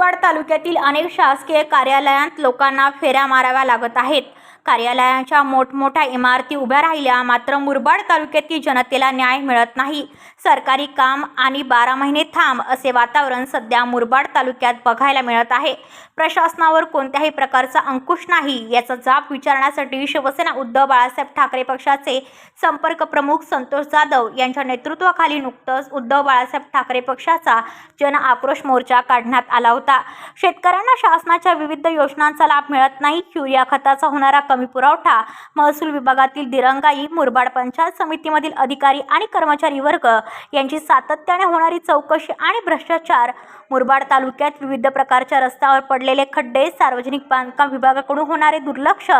मुरबाड तालुक्यातील अनेक शासकीय कार्यालयांत लोकांना फेऱ्या माराव्या लागत आहेत. कार्यालयांच्या मोठमोठ्या इमारती उभ्या राहिल्या. मात्र मुरबाड तालुक्यातील जनतेला न्याय मिळत नाही. सरकारी काम आणि बारा महिने थांब असे वातावरण सध्या मुरबाड तालुक्यात बघायला मिळत आहे. प्रशासनावर कोणत्याही प्रकारचा अंकुश नाही. याचा जाब विचारण्यासाठी शिवसेना उद्धव बाळासाहेब ठाकरे पक्षाचे संपर्क प्रमुख संतोष जाधव यांच्या नेतृत्वाखाली नुकतंच उद्धव बाळासाहेब ठाकरे पक्षाचा जन आक्रोश मोर्चा काढण्यात आला होता. शेतकऱ्यांना शासनाच्या विविध योजनांचा लाभ मिळत नाही. युरिया खताचा होणारा कमी पुरवठा महसूल विभागातील दिरंगाई मुरबाड पंचायत समितीमधील अधिकारी आणि कर्मचारी वर्ग यांची सातत्याने होणारी चौकशी आणि भ्रष्टाचार. मुरबाड तालुक्यात विविध प्रकारच्या रस्त्यावर पडलेले खड्डे सार्वजनिक बांधकाम विभागाकडून होणारे दुर्लक्ष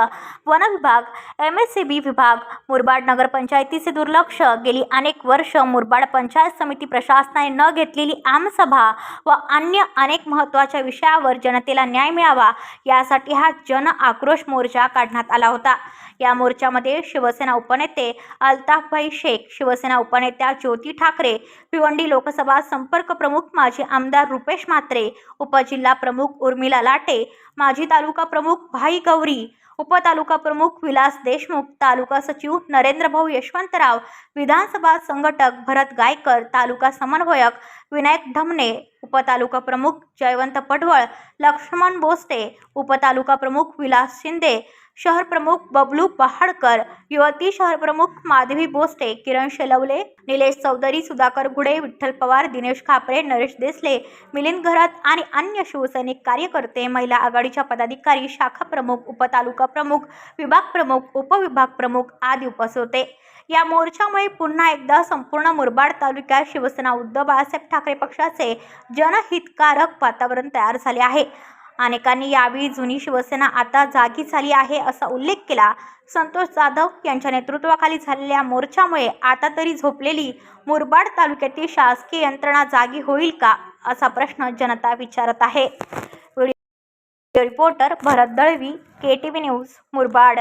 वन विभाग एम एस सी बी विभाग मुरबाड नगरपंचायतीचे दुर्लक्ष. गेली अनेक वर्ष मुरबाड पंचायत समिती प्रशासनाने न घेतलेली आमसभा व अन्य अनेक महत्त्वाच्या विषयावर जनतेला न्याय मिळावा यासाठी हा जन आक्रोश मोर्चा घेण्यात आला होता. या मोर्चामध्ये शिवसेना उपनेते अल्ताफभाई शेख शिवसेना उपनेत्या ज्योती ठाकरे भिवंडी लोकसभा संपर्क प्रमुख माजी आमदार रुपेश म्हात्रे उपजिल्हा प्रमुख उर्मिला लाटे माजी तालुका प्रमुख भाई गौरी उपतालुका प्रमुख विलास देशमुख तालुका सचिव नरेंद्रभाऊ यशवंतराव विधानसभा संघटक भरत गायकर तालुका समन्वयक विनायक धमने उपतालुका प्रमुख जयवंत पडवळ लक्ष्मण बोस्टे उपतालुका प्रमुख विलास शिंदे शहर प्रमुख बबलू पहाडकर युवती शहर प्रमुख माधवी बोस्टे किरण शेलवले निलेश चौधरी सुधाकर गुडे विठ्ठल पवार दिनेश खापरे नरेश देसले मिलिंद घरत आणि अन्य शिवसैनिक कार्यकर्ते महिला आघाडीच्या पदाधिकारी शाखा प्रमुख उपतालुका प्रमुख विभाग प्रमुख उपविभाग प्रमुख आदी उपस्थित होते. या मोर्चामुळे पुन्हा एकदा संपूर्ण मुरबाड तालुक्यात शिवसेना उद्धव बाळासाहेब ठाकरे पक्षाचे जनहितकारक वातावरण तयार झाले आहे. अनेकांनी यावेळी जुनी शिवसेना आता जागी झाली आहे असा उल्लेख केला. संतोष जाधव यांच्या नेतृत्वाखाली झालेल्या मोर्चामुळे आता तरी झोपलेली मुरबाड तालुक्यातील शासकीय यंत्रणा जागी होईल का असा प्रश्न जनता विचारत आहे. Reporter Bharat Dalvi K T V news Murbad.